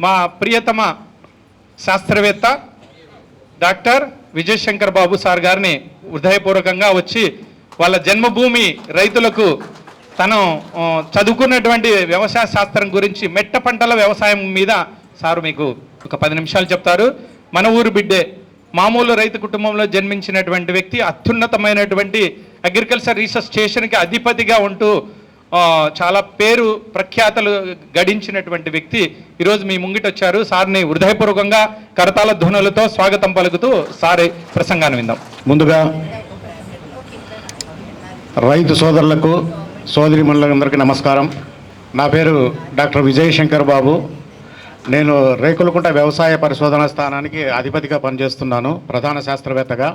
మా ప్రియతమ శాస్త్రవేత్త డాక్టర్ విజయశంకర్ బాబు సార్ గారిని హృదయపూర్వకంగా వచ్చి వాళ్ళ జన్మభూమి రైతులకు తను చదువుకున్నటువంటి వ్యవసాయ శాస్త్రం గురించి మెట్ట పంటల వ్యవసాయం మీద సారు మీకు ఒక పది నిమిషాలు చెప్తారు. మన ఊరు బిడ్డే మామూలు రైతు కుటుంబంలో జన్మించినటువంటి వ్యక్తి అత్యున్నతమైనటువంటి అగ్రికల్చర్ రీసెర్చ్ స్టేషన్కి అధిపతిగా ఉంటూ చాలా పేరు ప్రఖ్యాతలు గడించినటువంటి వ్యక్తి ఈరోజు మీ ముంగిట వచ్చారు. సార్ని హృదయపూర్వకంగా కరతాల ధ్వనులతో స్వాగతం పలుకుతూ సారి ప్రసంగాన్ని విందాం. ముందుగా రైతు సోదరులకు సోదరి అందరికీ నమస్కారం. నా పేరు డాక్టర్ విజయశంకర్ బాబు. నేను రేకులకుంట వ్యవసాయ పరిశోధన స్థానానికి అధిపతిగా పనిచేస్తున్నాను ప్రధాన శాస్త్రవేత్తగా.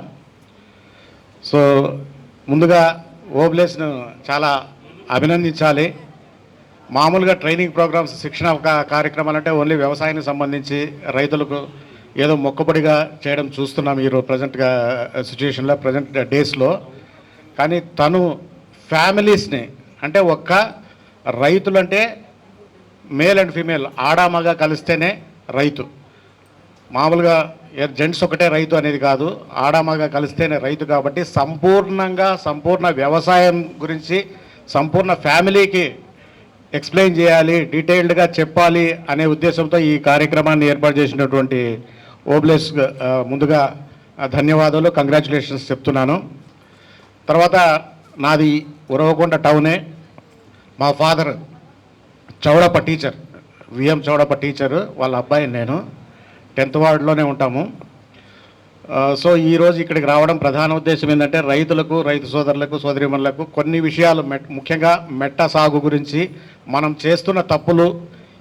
సో ముందుగా ఓబ్లేస్ను చాలా అభినందించాలి. మామూలుగా ట్రైనింగ్ ప్రోగ్రామ్స్ శిక్షణ కార్యక్రమాలు అంటే ఓన్లీ వ్యవసాయానికి సంబంధించి రైతులకు ఏదో మొక్కబడిగా చేయడం చూస్తున్నాం ఈరోజు ప్రజెంట్గా సిచ్యువేషన్లో ప్రజెంట్ డేస్లో. కానీ తను ఫ్యామిలీస్ని అంటే ఒక్క రైతులంటే మేల్ అండ్ ఫీమేల్ ఆడామగా కలిస్తేనే రైతు. మామూలుగా జెంట్స్ ఒకటే రైతు అనేది కాదు ఆడామగా కలిస్తేనే రైతు కాబట్టి సంపూర్ణంగా సంపూర్ణ వ్యవసాయం గురించి సంపూర్ణ ఫ్యామిలీకి ఎక్స్ప్లెయిన్ చేయాలి డీటెయిల్డ్గా చెప్పాలి అనే ఉద్దేశంతో ఈ కార్యక్రమాన్ని ఏర్పాటు చేసినటువంటి ఓబ్లెస్ ముందుగా ధన్యవాదాలు కంగ్రాచులేషన్స్ చెప్తున్నాను. తర్వాత నాది ఉరవకొండ టౌనే. మా father Chowdappa teacher VM Chowdappa teacher వాళ్ళ అబ్బాయి నేను. టెన్త్ వార్డులోనే ఉంటాము. సో ఈరోజు ఇక్కడికి రావడం ప్రధాన ఉద్దేశం ఏంటంటే రైతులకు రైతు సోదరులకు సోదరిమణులకు కొన్ని విషయాలు మెట్ ముఖ్యంగా మెట్ట సాగు గురించి మనం చేస్తున్న తప్పులు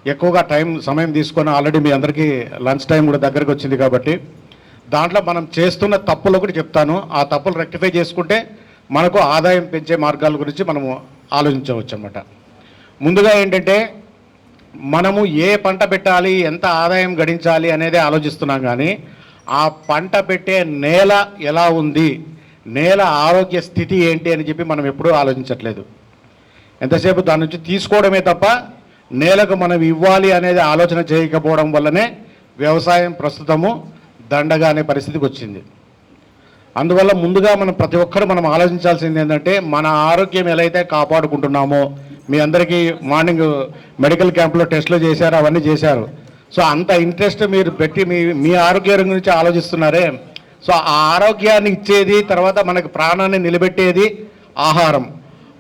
ఎక్కువగా టైం సమయం తీసుకొని ఆల్రెడీ మీ అందరికీ లంచ్ టైం కూడా దగ్గరికి వచ్చింది కాబట్టి దాంట్లో మనం చేస్తున్న తప్పులు కూడా చెప్తాను. ఆ తప్పులు రెక్టిఫై చేసుకుంటే మనకు ఆదాయం పెంచే మార్గాల గురించి మనము ఆలోచించవచ్చు అన్నమాట ముందుగా ఏంటంటే మనము ఏ పంట పెట్టాలి ఎంత ఆదాయం గడించాలి అనేది ఆలోచిస్తున్నాం కానీ ఆ పంట పెట్టే నేల ఎలా ఉంది? నేల ఆరోగ్య స్థితి ఏంటి అని చెప్పి మనం ఎప్పుడూ ఆలోచించట్లేదు. ఎంతసేపు దాని నుంచి తీసుకోవడమే తప్ప నేలకు మనం ఇవ్వాలి అనేది ఆలోచన చేయకపోవడం వల్లనే వ్యవసాయం ప్రస్తుతము దండగా అనే పరిస్థితికి వచ్చింది. అందువల్ల ముందుగా మనం ప్రతి ఒక్కరు మనం ఆలోచించాల్సింది ఏంటంటే మన ఆరోగ్యం ఎలా అయితే కాపాడుకుంటున్నామో మీ అందరికీ మార్నింగ్ మెడికల్ క్యాంప్లో టెస్టులు చేశారు అవన్నీ చేశారు. సో అంత ఇంట్రెస్ట్ మీరు పెట్టి మీ మీ ఆరోగ్యం గురించి ఆలోచిస్తున్నారే. సో ఆ ఆరోగ్యాన్ని ఇచ్చేది తర్వాత మనకు ప్రాణాన్ని నిలబెట్టేది ఆహారం.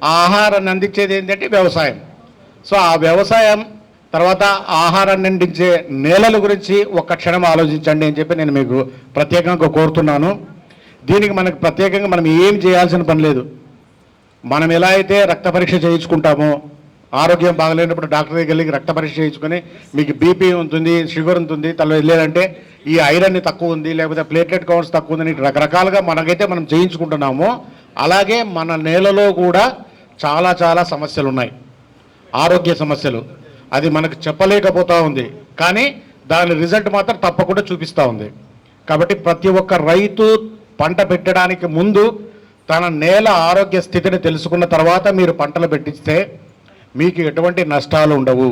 ఆహారాన్ని అందించేది ఏంటంటే వ్యవసాయం. సో ఆ వ్యవసాయం తర్వాత ఆహారాన్ని అందించే నేలల గురించి ఒక్క క్షణం ఆలోచించండి అని చెప్పి నేను మీకు ప్రత్యేకంగా కోరుతున్నాను. దీనికి మనకు ప్రత్యేకంగా మనం ఏం చేయాల్సిన పని లేదు. మనం ఎలా అయితే రక్త పరీక్ష చేయించుకుంటామో ఆరోగ్యం బాగలేనప్పుడు డాక్టర్ దగ్గరికి వెళ్ళి రక్త పరీక్ష చేయించుకొని మీకు బీపీ ఉంటుంది షుగర్ ఉంటుంది తల వెళ్ళారంటే ఈ ఐరన్ తక్కువ ఉంది లేకపోతే ప్లేట్లెట్ కౌంట్స్ తక్కువ ఉంది రకరకాలుగా మనకైతే మనం చేయించుకుంటున్నామో అలాగే మన నేలలో కూడా చాలా చాలా సమస్యలు ఉన్నాయి. ఆరోగ్య సమస్యలు. అది మనకు చెప్పలేకపోతూ ఉంది. కానీ దాని రిజల్ట్ మాత్రం తప్పకుండా చూపిస్తూ ఉంది. కాబట్టి ప్రతి ఒక్క రైతు పంట పెట్టడానికి ముందు తన నేల ఆరోగ్య స్థితిని తెలుసుకున్న తర్వాత మీరు పంటలు పెట్టిస్తే మీకు ఎటువంటి నష్టాలు ఉండవు.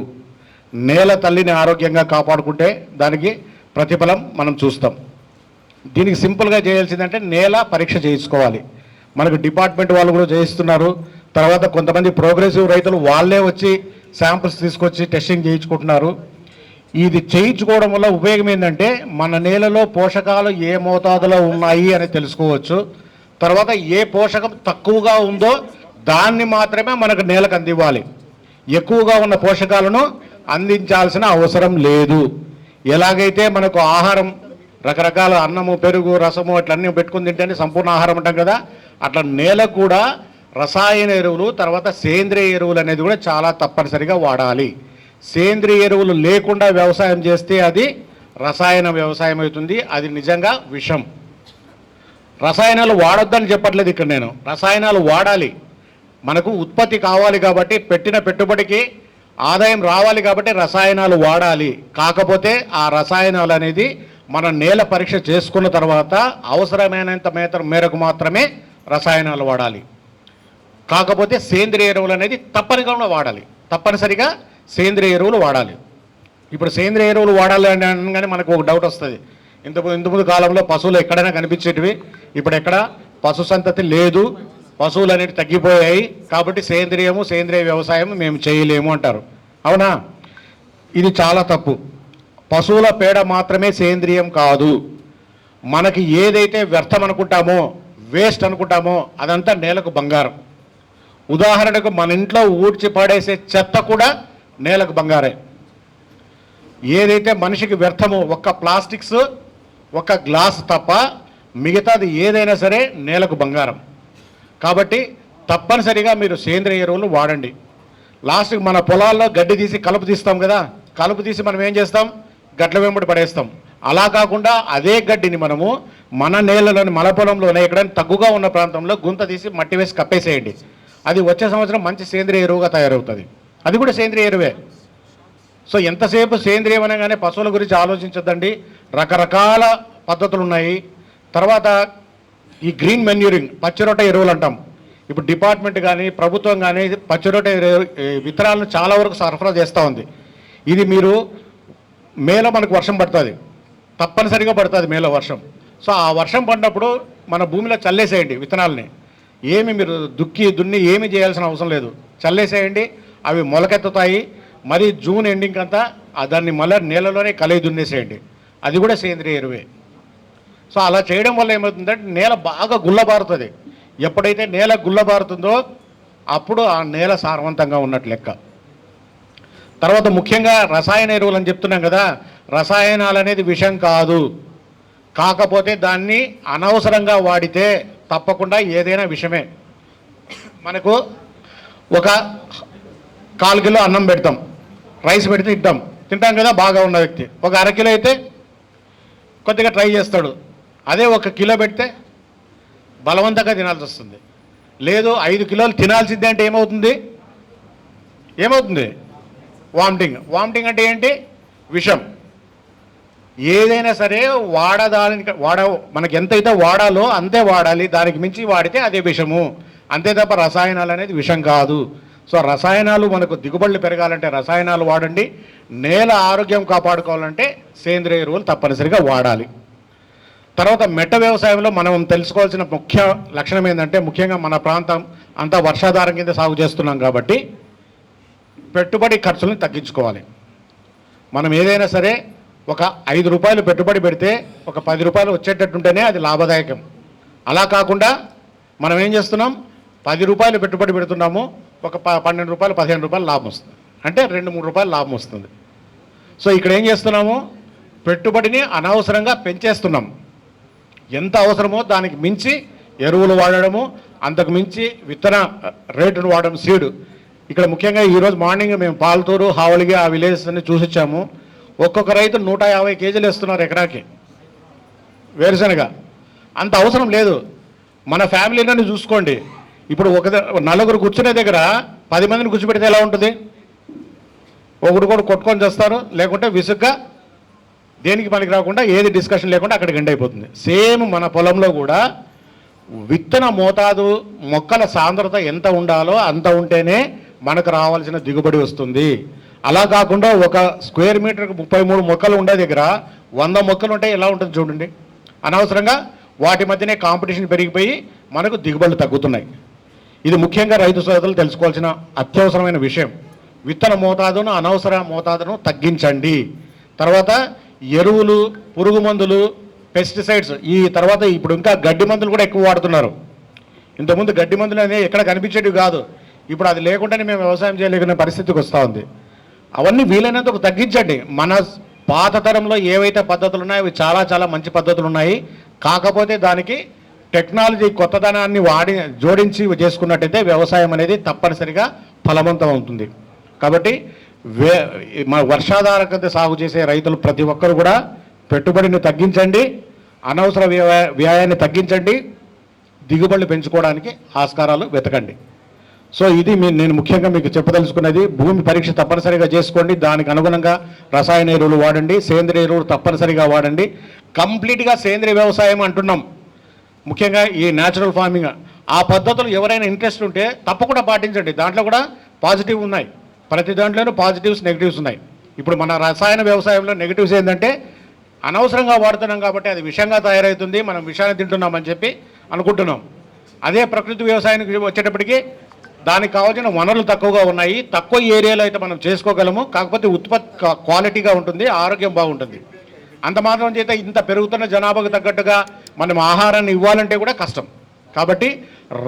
నేల తల్లిని ఆరోగ్యంగా కాపాడుకుంటే దానికి ప్రతిఫలం మనం చూస్తాం. దీనికి సింపుల్గా చేయాల్సిందంటే నేల పరీక్ష చేయించుకోవాలి. మనకు డిపార్ట్మెంట్ వాళ్ళు కూడా చేయిస్తున్నారు. తర్వాత కొంతమంది ప్రోగ్రెసివ్ రైతులు వాళ్ళే వచ్చి శాంపిల్స్ తీసుకొచ్చి టెస్టింగ్ చేయించుకుంటున్నారు. ఇది చేయించుకోవడం వల్ల ఉపయోగం ఏంటంటే మన నేలలో పోషకాలు ఏ మోతాదులో ఉన్నాయి అని తెలుసుకోవచ్చు. తర్వాత ఏ పోషకం తక్కువగా ఉందో దాన్ని మాత్రమే మనకు నేలకు అందివ్వాలి. ఎక్కువగా ఉన్న పోషకాలను అందించాల్సిన అవసరం లేదు. ఎలాగైతే మనకు ఆహారం రకరకాల అన్నము పెరుగు రసము అట్లన్నీ పెట్టుకుని తింటేనే సంపూర్ణ ఆహారం అంటాం కదా అట్లా నేల కూడా రసాయన ఎరువులు తర్వాత సేంద్రియ ఎరువులు అనేది కూడా చాలా తప్పనిసరిగా వాడాలి. సేంద్రియ ఎరువులు లేకుండా వ్యవసాయం చేస్తే అది రసాయన వ్యవసాయం అవుతుంది. అది నిజంగా విషం. రసాయనాలు వాడొద్దని చెప్పట్లేదు ఇక్కడ నేను. రసాయనాలు వాడాలి. మనకు ఉత్పత్తి కావాలి కాబట్టి పెట్టిన పెట్టుబడికి ఆదాయం రావాలి కాబట్టి రసాయనాలు వాడాలి. కాకపోతే ఆ రసాయనాలు అనేది మన నేల పరీక్ష చేసుకున్న తర్వాత అవసరమైనంత మేత మేరకు మాత్రమే రసాయనాలు వాడాలి. కాకపోతే సేంద్రియ ఎరువులు అనేది తప్పనిగా వాడాలి. తప్పనిసరిగా సేంద్రియ ఎరువులు వాడాలి. ఇప్పుడు సేంద్రియ ఎరువులు వాడాలి అని అనగానే మనకు ఒక డౌట్ వస్తుంది. ఇంత ఇంతకుముందు కాలంలో పశువులు ఎక్కడైనా కనిపించేటివి? ఇప్పుడు ఎక్కడ? పశు సంతతి లేదు. పశువులు అనేవి తగ్గిపోయాయి కాబట్టి సేంద్రియము సేంద్రియ వ్యవసాయం మేము చేయలేము అంటారు. అవునా? ఇది చాలా తప్పు. పశువుల పేడ మాత్రమే సేంద్రియం కాదు. మనకి ఏదైతే వ్యర్థం అనుకుంటామో వేస్ట్ అనుకుంటామో అదంతా నేలకు బంగారం. ఉదాహరణకు మన ఇంట్లో ఊడ్చి పడేసే చెత్త కూడా నేలకు బంగారే. ఏదైతే మనిషికి వ్యర్థము ఒక్క ప్లాస్టిక్స్ ఒక్క గ్లాస్ తప్ప మిగతాది ఏదైనా సరే నేలకు బంగారం. కాబట్టి తప్పనిసరిగా మీరు సేంద్రియ ఎరువులు వాడండి. లాస్ట్కి మన పొలాల్లో గడ్డి తీసి కలుపు తీస్తాం కదా కలుపు తీసి మనం ఏం చేస్తాం? గట్ల వెంబడి పడేస్తాం. అలా కాకుండా అదే గడ్డిని మనము మన నేలలోని మన పొలంలోనే ఎక్కడైనా తగ్గుగా ఉన్న ప్రాంతంలో గుంత తీసి మట్టి వేసి కప్పేసేయండి. అది వచ్చే సంవత్సరం మంచి సేంద్రియ ఎరువుగా తయారవుతుంది. అది కూడా సేంద్రియ ఎరువే. సో ఎంతసేపు సేంద్రియం అనగానే పశువుల గురించి ఆలోచించద్దండి. రకరకాల పద్ధతులు ఉన్నాయి తర్వాత ఈ గ్రీన్ మెన్యూరింగ్ పచ్చిరొట్ట ఎరువులు అంటాం. ఇప్పుడు డిపార్ట్మెంట్ కానీ ప్రభుత్వం కానీ పచ్చిరొట్ట ఎరువు- విత్తనాలను చాలా వరకు సరఫరా చేస్తూ ఉంది. ఇది మీరు మేలో మనకు వర్షం పడుతుంది. తప్పనిసరిగా పడుతుంది మేలో వర్షం. సో ఆ వర్షం పడినప్పుడు మన భూమిలో చల్లేసేయండి విత్తనాలని. ఏమి మీరు దుక్కి దున్ని ఏమి చేయాల్సిన అవసరం లేదు. చల్లేసేయండి అవి మొలకెత్తుతాయి. మరి జూన్ ఎండింగ్ అంతా దాన్ని మళ్ళీ నేలలోనే కలయి దున్నేసేయండి. అది కూడా సేంద్రియ ఎరువే. సో అలా చేయడం వల్ల ఏమవుతుందంటే నేల బాగా గుల్లబారుతుంది. ఎప్పుడైతే నేల గుల్లబారుతుందో అప్పుడు ఆ నేల సారవంతంగా ఉన్నట్లు లెక్క. తర్వాత ముఖ్యంగా రసాయన ఎరువులు అని చెప్తున్నాం కదా రసాయనాలు అనేది విషం కాదు. కాకపోతే దాన్ని అనవసరంగా వాడితే తప్పకుండా ఏదైనా విషమే. మనకు ఒక కాలు కిలో అన్నం పెడతాం రైస్ పెడితే తింటాం తింటాం కదా బాగా ఉన్న వ్యక్తి. ఒక అరకిలో అయితే కొద్దిగా ట్రై చేస్తాడు. అదే ఒక కిలో పెడితే బలవంతంగా తినాల్సి వస్తుంది. లేదు ఐదు కిలోలు తినాల్సిందే అంటే ఏమవుతుంది? ఏమవుతుంది? వామిటింగ్. వామిటింగ్ అంటే ఏంటి? విషం. ఏదైనా సరే వాడదానికి వాడ మనకి ఎంతైతే వాడాలో అంతే వాడాలి. దానికి మించి వాడితే అదే విషము. అంతే తప్ప రసాయనాలు అనేది విషం కాదు. సో రసాయనాలు మనకు దిగుబడులు పెరగాలంటే రసాయనాలు వాడండి. నేల ఆరోగ్యం కాపాడుకోవాలంటే సేంద్రియ ఎరువులు తప్పనిసరిగా వాడాలి. తర్వాత మెట్ట వ్యవసాయంలో మనం తెలుసుకోవాల్సిన ముఖ్య లక్షణం ఏంటంటే ముఖ్యంగా మన ప్రాంతం అంతా వర్షాధారం కింద సాగు చేస్తున్నాం కాబట్టి పెట్టుబడి ఖర్చులను తగ్గించుకోవాలి. మనం ఏదైనా సరే ఒక ఐదు రూపాయలు పెట్టుబడి పెడితే ఒక పది రూపాయలు వచ్చేటట్టుంటేనే అది లాభదాయకం. అలా కాకుండా మనం ఏం చేస్తున్నాం? పది రూపాయలు పెట్టుబడి పెడుతున్నాము ఒక ప పన్నెండు రూపాయలు పదిహేను రూపాయలు లాభం వస్తుంది. అంటే రెండు మూడు రూపాయలు లాభం వస్తుంది. సో ఇక్కడ ఏం చేస్తున్నాము? పెట్టుబడిని అనవసరంగా పెంచేస్తున్నాం. ఎంత అవసరమో దానికి మించి ఎరువులు వాడడము అంతకు మించి విత్తన రేటును వాడడం సీడు. ఇక్కడ ముఖ్యంగా ఈరోజు మార్నింగ్ మేము పాలతూరు హావలిగి ఆ విలేజెస్ అన్ని చూసొచ్చాము. ఒక్కొక్క రైతు నూట యాభై కేజీలు వేస్తున్నారు ఎకరాకి. వేరుశనగ. అంత అవసరం లేదు. మన ఫ్యామిలీలోనే చూసుకోండి. ఇప్పుడు ఒక నలుగురు కూర్చునే దగ్గర పది మందిని కూర్చోబెడితే ఎలా ఉంటుంది? ఒకడు కూడా కొట్టుకొని చేస్తారు లేకుంటే విసుగ్గా దేనికి పనికి రాకుండా ఏది డిస్కషన్ లేకుండా అక్కడికి ఎండ్ అయిపోతుంది. సేమ్ మన పొలంలో కూడా విత్తన మోతాదు మొక్కల సాంద్రత ఎంత ఉండాలో అంత ఉంటేనే మనకు రావాల్సిన దిగుబడి వస్తుంది. అలా కాకుండా ఒక స్క్వేర్ మీటర్కి ముప్పై మూడు మొక్కలు ఉండే దగ్గర వంద మొక్కలు ఉంటే ఎలా ఉంటుంది చూడండి. అనవసరంగా వాటి మధ్యనే కాంపిటీషన్ పెరిగిపోయి మనకు దిగుబడులు తగ్గుతున్నాయి. ఇది ముఖ్యంగా రైతు సోదరులు తెలుసుకోవాల్సిన అత్యవసరమైన విషయం. విత్తన మోతాదును అనవసర మోతాదును తగ్గించండి. తర్వాత ఎరువులు పురుగు మందులు పెస్టిసైడ్స్ ఈ తర్వాత ఇప్పుడు ఇంకా గడ్డి మందులు కూడా ఎక్కువ వాడుతున్నారు. ఇంతకుముందు గడ్డి మందులు అనేవి ఎక్కడ కనిపించేటివి కాదు. ఇప్పుడు అది లేకుండానే మేము వ్యవసాయం చేయలేకునే పరిస్థితికి వస్తూ ఉంది. అవన్నీ వీలైనంత తగ్గించండి. మన పాత తరంలో ఏవైతే పద్ధతులు ఉన్నాయో అవి చాలా చాలా మంచి పద్ధతులు ఉన్నాయి. కాకపోతే దానికి టెక్నాలజీ కొత్తదనాన్ని వాడి జోడించి చేసుకున్నట్టయితే వ్యవసాయం అనేది తప్పనిసరిగా ఫలవంతం అవుతుంది. కాబట్టి వే మన వర్షాధారకత సాగు చేసే రైతులు ప్రతి ఒక్కరు కూడా పెట్టుబడిని తగ్గించండి అనవసర వ్యయాన్ని తగ్గించండి దిగుబడులు పెంచుకోవడానికి ఆస్కారాలు వెతకండి. సో ఇది మీ నేను ముఖ్యంగా మీకు చెప్పదలుచుకున్నది భూమి పరీక్ష తప్పనిసరిగా చేసుకోండి దానికి అనుగుణంగా రసాయన ఎరువులు వాడండి సేంద్రియ ఎరువులు తప్పనిసరిగా వాడండి. కంప్లీట్గా సేంద్రియ వ్యవసాయం అంటున్నాం. ముఖ్యంగా ఈ న్యాచురల్ ఫార్మింగ్ ఆ పద్ధతులు ఎవరైనా ఇంట్రెస్ట్ ఉంటే తప్పకుండా పాటించండి దాంట్లో కూడా పాజిటివ్ ఉన్నాయి. ప్రతి దాంట్లోనూ పాజిటివ్స్ నెగిటివ్స్ ఉన్నాయి. ఇప్పుడు మన రసాయన వ్యవసాయంలో నెగిటివ్స్ ఏంటంటే అనవసరంగా వాడుతున్నాం కాబట్టి అది విషంగా తయారవుతుంది మనం విషాన్ని తింటున్నామని చెప్పి అనుకుంటున్నాం. అదే ప్రకృతి వ్యవసాయానికి వచ్చేటప్పటికి దానికి కావాల్సిన వనరులు తక్కువగా ఉన్నాయి. తక్కువ ఏరియాలో అయితే మనం చేసుకోగలము. కాకపోతే ఉత్పత్తి క్వాలిటీగా ఉంటుంది ఆరోగ్యం బాగుంటుంది. అంత మాత్రం చేత ఇంత పెరుగుతున్న జనాభాకు తగ్గట్టుగా మనం ఆహారాన్ని ఇవ్వాలంటే కూడా కష్టం. కాబట్టి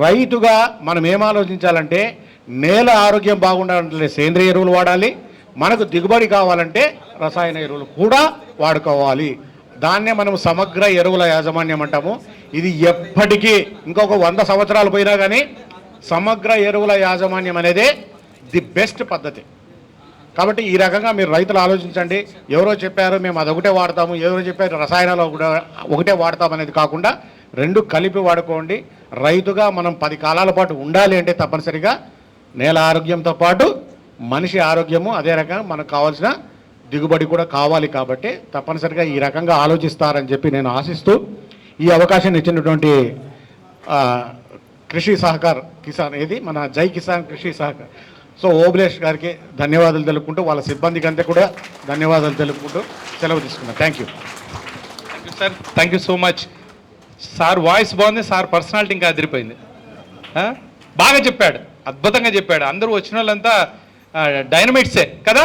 రైతుగా మనం ఏం ఆలోచించాలంటే నేల ఆరోగ్యం బాగుండాలంటే సేంద్రియ ఎరువులు వాడాలి. మనకు దిగుబడి కావాలంటే రసాయన ఎరువులు కూడా వాడుకోవాలి. దాన్నే మనం సమగ్ర ఎరువుల యాజమాన్యం అంటాము. ఇది ఎప్పటికీ ఇంకొక వంద సంవత్సరాలు పోయినా కానీ సమగ్ర ఎరువుల యాజమాన్యం అనేదే ది బెస్ట్ పద్ధతి. కాబట్టి ఈ రకంగా మీరు రైతులు ఆలోచించండి. ఎవరో చెప్పారు మేము అదొకటే వాడతాము. ఎవరో చెప్పారు రసాయనాలు కూడా ఒకటే వాడతాం అనేది కాకుండా రెండు కలిపి వాడుకోండి. రైతుగా మనం పది కాలాల పాటు ఉండాలి అంటే తప్పనిసరిగా నేల ఆరోగ్యంతో పాటు మనిషి ఆరోగ్యము అదే రకంగా మనకు కావాల్సిన దిగుబడి కూడా కావాలి కాబట్టి తప్పనిసరిగా ఈ రకంగా ఆలోచిస్తారని చెప్పి నేను ఆశిస్తూ ఈ అవకాశాన్ని ఇచ్చినటువంటి కృషి సహకార్ కిసాన్ ఏది? మన జై కిసాన్ కృషి సహకార్. సో ఓబులేష్ గారికి ధన్యవాదాలు తెలుపుకుంటూ వాళ్ళ సిబ్బందికి అంతా కూడా ధన్యవాదాలు తెలుపుకుంటూ సెలవు తీసుకున్నాను. Thank you. Thank you sir thank you so much sir voice బాగుంది సార్ పర్సనాలిటీ ఇంకా అదిరిపోయింది. బాగా చెప్పాడు. అద్భుతంగా చెప్పాడు. అందరూ వచ్చిన వాళ్ళంతా డైనమైట్సే కదా?